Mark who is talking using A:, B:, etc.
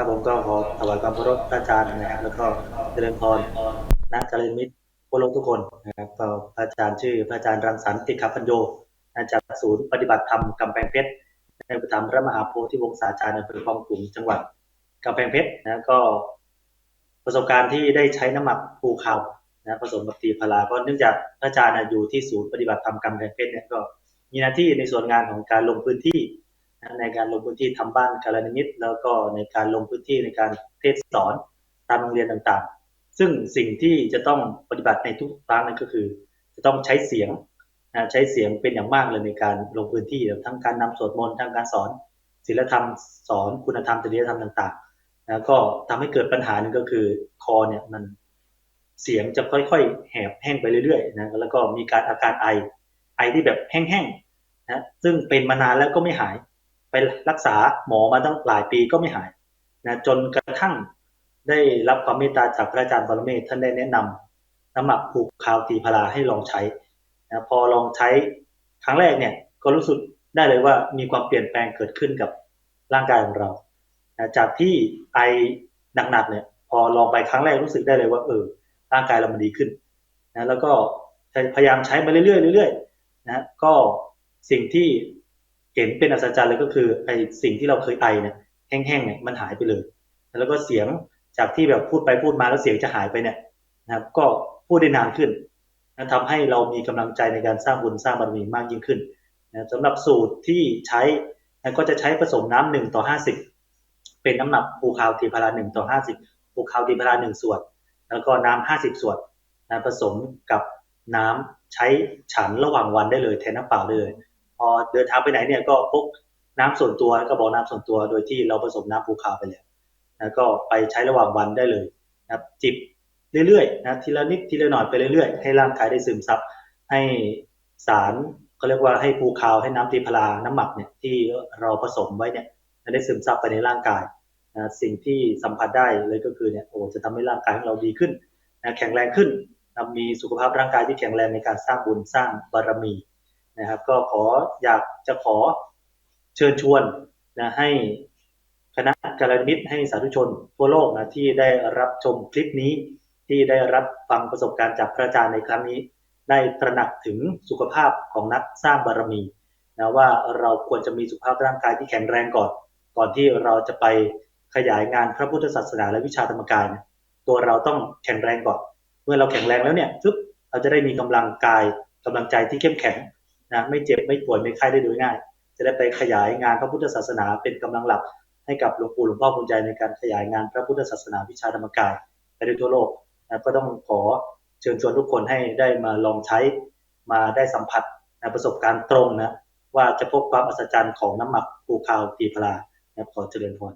A: ครับผมก็ขอถวายความเคารพอาจารย์นะครับ แล้วก็เจริญพรนักการมิตรผู้ลงทุกคนนะครับก็พระอาจารย์ชื่อพระอาจารย์รังสรรค์ติขพัญโยนะจากศูนย์ปฏิบัติธรรมกำแพงเพชรในประถมพระมหาโพธิวงศาจารย์อำเภอคลองกลุ่มจังหวัดกำแพงเพชรนะก็ประสบการณ์ที่ได้ใช้น้ำหมักภูเขานะผสมกับตีพลาก็เนื่องจากพระอาจารย์อยู่ที่ศูนย์ปฏิบัติธรรมกำแพงเพชรเนี่ยก็มีหน้าที่ในส่วนงานของการลงพื้นที่ ในการลงพื้นที่ทำบ้านกาลนิมิตรแล้วก็ในการลงพื้นที่ในการเทศสอนตามโรงเรียนต่างๆ ซึ่งสิ่งที่จะต้องปฏิบัติในทุกครั้งนั่นก็คือ จะต้องใช้เสียงนะใช้เสียงเป็นอย่างมากเลยในการลงพื้นที่ทั้งการนำสวดมนต์ทั้งการสอนศีลธรรมสอนคุณธรรมจริยธรรมต่างๆนะก็ทำให้เกิดปัญหาหนึ่งก็คือคอเนี่ยมันเสียงจะค่อยๆ แหบแห้งไปเรื่อยๆนะแล้วก็มีการอาการไอไอที่แบบแห้งๆนะซึ่งเป็นมานานแล้วก็ไม่หาย ไปรักษาหมอมาตั้งหลายปีก็ไม่หายนะจนกระทั่งได้รับความเมตตาจากพระอาจารย์ปรเมศท่านได้แนะนำน้ำหมักผูกคาวตีพลาให้ลองใช้นะพอลองใช้ครั้งแรกเนี่ยก็รู้สึกได้เลยว่ามีความเปลี่ยนแปลงเกิดขึ้นกับร่างกายของเรานะจากที่ไอหนักๆเนี่ยพอลองไปครั้งแรกรู้สึกได้เลยว่าเออร่างกายเรามันดีขึ้นนะแล้วก็พยายามใช้มาเรื่อยๆเรื่อยๆนะก็สิ่งที่ เห็นเป็นอัศจรรย์เลยก็คือไอสิ่งที่เราเคยไอเนี่ยแห้งๆเนี่ยมันหายไปเลย แล้วก็เสียงจากที่แบบพูดไปพูดมาแล้วเสียงจะหายไปเนี่ยนะครับ ก็พูดได้นานขึ้นนะทำให้เรามีกำลังใจในการสร้างบุญสร้างบารมีมากยิ่งขึ้นนะสำหรับสูตรที่ใช้นะก็จะใช้ผสมน้ำหนึ่งต่อห้าสิบเป็นน้ำหนักภูคาวทีพาราหนึ่งต่อห้าสิบภูคาวทีพาราหนึ่งส่วน แล้วก็น้ำห้าสิบส่วนนะผสมกับน้ำใช้ฉันระหว่างวันได้เลยแทนน้ำเปล่าเลย พอเดินทางไปไหนเนี่ยก็พกน้ำส่วนตัวก็บอกน้ำส่วนตัวโดยที่เราผสมน้ำภูคาไปแล้วนะก็ไปใช้ระหว่างวันได้เลยนะจิบเรื่อยๆนะทีละนิดทีละหน่อยไปเรื่อยๆ ให้ร่างกายได้ซึมซับให้สารเขาเรียกว่าให้ภูคาวให้น้ำตีพลาน้ำหมักเนี่ยที่เราผสมไว้เนี่ยได้ซึมซับไปในร่างกายนะสิ่งที่สัมผัสได้เลยก็คือเนี่ยโอ้จะทำให้ร่างกายของเราดีขึ้นนะแข็งแรงขึ้นนะมีสุขภาพร่างกายที่แข็งแรงในการสร้างบุญสร้างบารมี นะครับ ก็ขออยากจะขอเชิญชวนนะให้คณะกาลมิตรให้สาธุชนทั่วโลกนะที่ได้รับชมคลิปนี้ที่ได้รับฟังประสบการณ์จากพระอาจารย์ในครั้งนี้ ได้ตระหนักถึงสุขภาพของนักสร้างบารมีนะว่าเราควรจะมีสุขภาพร่างกายที่แข็งแรงก่อน ก่อนที่เราจะไปขยายงานพระพุทธศาสนาและวิชาธรรมกายนี่ยตัวเราต้องแข็งแรงก่อน เมื่อเราแข็งแรงแล้วเนี่ยปุ๊บเราจะได้มีกำลังกายกำลังใจที่เข้มแข็ง นะไม่เจ็บไม่ป่วยไม่ไข้ได้โดยง่าย จะได้ไปขยายงานพระพุทธศาสนาเป็นกำลังหลัก ให้กับหลวงปู่หลวงพ่อคุณใจในการขยายงานพระพุทธศาสนาวิชาธรรมกายไปได้ทั่วโลกนะก็ต้องขอเชิญชวนทุกคนให้ได้มาลองใช้มาได้สัมผัสนะประสบการณ์ตรงนะว่าจะพบความอัศจรรย์ของน้ำหมักภูคาตีพลานะขอเจริญพร